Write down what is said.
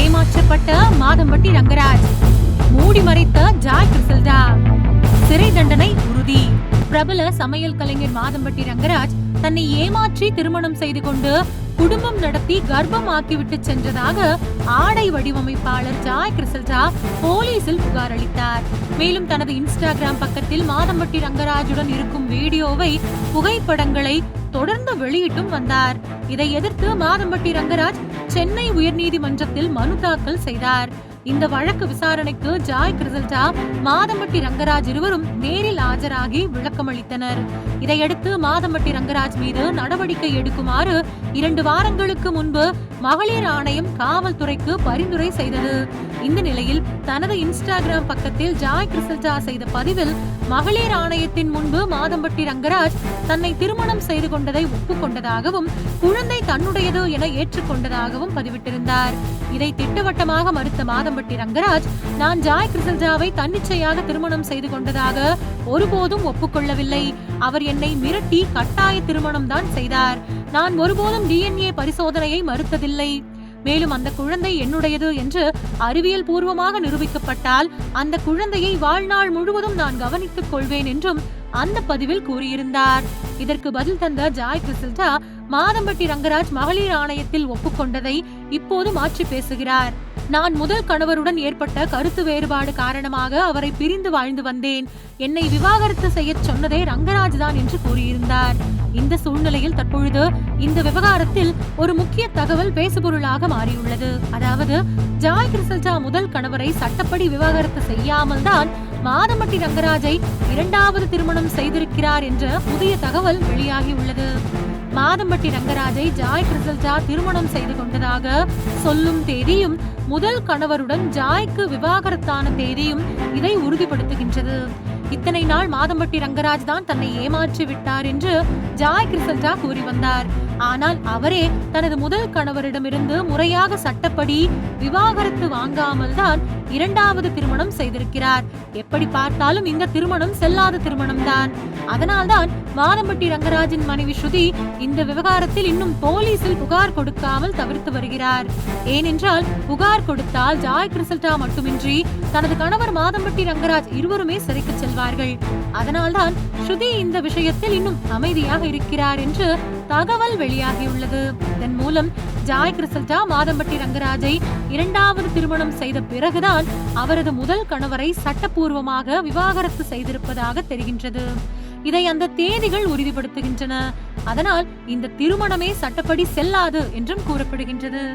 ஏமாற்றப்பட்ட மாதம்பட்டி ரங்கராஜ். மூடி மறைத்த ஜாய் கிரிசல்டா சிறை தண்டனை உறுதி. பிரபல சமையல் கலைஞர் மாதம்பட்டி ரங்கராஜ் தன்னை ஏமாற்றி திருமணம் செய்து கொண்டு குடும்பம் நடத்தி கர்ப்பம் ஆக்கிவிட்டு சென்றதாக ஆடை வடிவமைப்பாளர் ஜாய் கிரிசல்டா போலீசில் புகார் அளித்தார். மேலும் தனது இன்ஸ்டாகிராம் பக்கத்தில் மாதம்பட்டி ரங்கராஜுடன் இருக்கும் வீடியோவை புகைப்படங்களை தொடர்ந்து வெளியிட்டும் வந்தார். இதை எதிர்த்து மாதம்பட்டி ரங்கராஜ் சென்னை உயர்நீதிமன்றத்தில் மனு தாக்கல் செய்தார். இந்த வழக்கு விசாரணைக்கு ஜாய் கிரிசல்டா மாதம்பட்டி ரங்கராஜ் இருவரும் நேரில் ஆஜராகி விளக்கமளித்தனர் இதையடுத்து மாதம்பட்டி ரங்கராஜ் மீது நடவடிக்கை எடுக்குமாறு இரண்டு வாரங்களுக்கு முன்பு மகளிர் ஆணையம் காவல்துறைக்கு பரிந்துரை செய்தது. இந்த நிலையில் தனது இன்ஸ்டாகிராம் பக்கத்தில் ஜாய் கிறிசல்டா செய்த பதிவில் மகளிர் ஆணையத்தின் முன்பு மாதம்பட்டி ரங்கராஜ் தன்னை திருமணம் செய்து கொண்டதை ஒப்புக்கொண்டதாகவும் குழந்தை தன்னுடையது என ஏற்றுக்கொண்டதாகவும் பதிவிட்டிருந்தார். இதை திட்டவட்டமாக மறுத்த மாதம்பட்டி ரங்கராஜ் நான் ஜாய் கிறிசல்டாவை தன்னிச்சையாக திருமணம் செய்து கொண்டதாக ஒருபோதும் ஒப்புக்கொள்ளவில்லை. அவர் என்னை மிரட்டி கட்டாய திருமணம் தான் செய்தார். நான் ஒருபோதும் டிஎன்ஏ பரிசோதனையை மறுத்ததில்லை. மேலும் அந்த குழந்தை என்னுடையது என்று அறிவியல் பூர்வமாக நிரூபிக்கப்பட்டால் அந்த குழந்தையை வாழ்நாள் முழுவதும் நான் கவனித்துக் கொள்வேன் என்றும் அந்த பதிவில் கூறியிருந்தார். இதற்கு பதில் தந்த ஜாய் கிறிசல்டா மாதம்பட்டி ரங்கராஜ் மகளிர் ஆணையத்தில் ஒப்புக்கொண்டதை இப்போது மாற்றி பேசுகிறார். நான் முதல் கணவருடன் ஏற்பட்ட கருத்து வேறுபாடு காரணமாக அவரை பிரிந்து வாழ்ந்து வந்தேன். என்னை விவாகரத்து செய்யச் சொன்னதே ரங்கராஜ் தான் என்று கூறியிருந்தார். இந்த சூழ்நிலையில் தற்பொழுது இந்த விவகாரத்தில் ஒரு முக்கிய தகவல் பேசுபொருளாக மாறியுள்ளது. அதாவது ஜாய் கிறிசல்டா முதல் கணவரை சட்டப்படி விவாகரத்து செய்யாமல் தான் மாதம்பட்டி ரங்கராஜை இரண்டாவது திருமணம் செய்திருக்கிறார் என்ற புதிய தகவல் வெளியாகியுள்ளது. மாதம்பட்டி ரங்கராஜை ஜாய் கிறிசல்டா திருமணம் செய்து கொண்டதாக சொல்லும் தேதியும் முதல் கணவருடன் ஜாய்க்கு விவாகரத்தான தேதியும் இதை உறுதிப்படுத்துகின்றது. இத்தனை நாள் மாதம்பட்டி ரங்கராஜ் தான் தன்னை ஏமாற்றி விட்டார் என்று ஜாய் கிறிசல்டா கூறி வந்தார். ஆனால் அவரே தனது முதல் கணவரிடமிருந்து முறையாக சட்டப்படி விவாகரத்து வாங்காமல் தான் இரண்டாவது திருமணம் செய்திருக்கிறார். எப்படி பார்த்தாலும் இந்த திருமணம் செல்லாத திருமணம் தான் அதனால்தான் மாதம்பட்டி ரங்கராஜின் மனைவி ஸ்ருதி இந்த விவகாரத்தில் இன்னும் போலீசில் புகார் கொடுக்காமல் தவிர்த்து வருகிறார். ஏனென்றால் புகார் கொடுத்தால் ஜாய் கிறிசல்டா மட்டுமின்றி தனது கணவர் மாதம்பட்டி ரங்கராஜ் இருவருமே சிறைக்கு செல்வார்கள். அதனால்தான் ஸ்ருதி இந்த விஷயத்தில் இன்னும் அமைதியாக இருக்கிறார் என்று தகவல் வெளியாகியுள்ளது. இதன் மூலம் ஜாய் கிறிசல்டா மாதம்பட்டி ரங்கராஜை இரண்டாவது திருமணம் செய்த பிறகுதான் அவரது முதல் கணவரை சட்டப்பூர்வமாக விவாகரத்து செய்திருப்பதாக தெரிகின்றது. இதை அந்த தேதிகள் உறுதிப்படுத்துகின்றன. அதனால் இந்த திருமணமே சட்டப்படி செல்லாது என்றும் கூறப்படுகின்றது.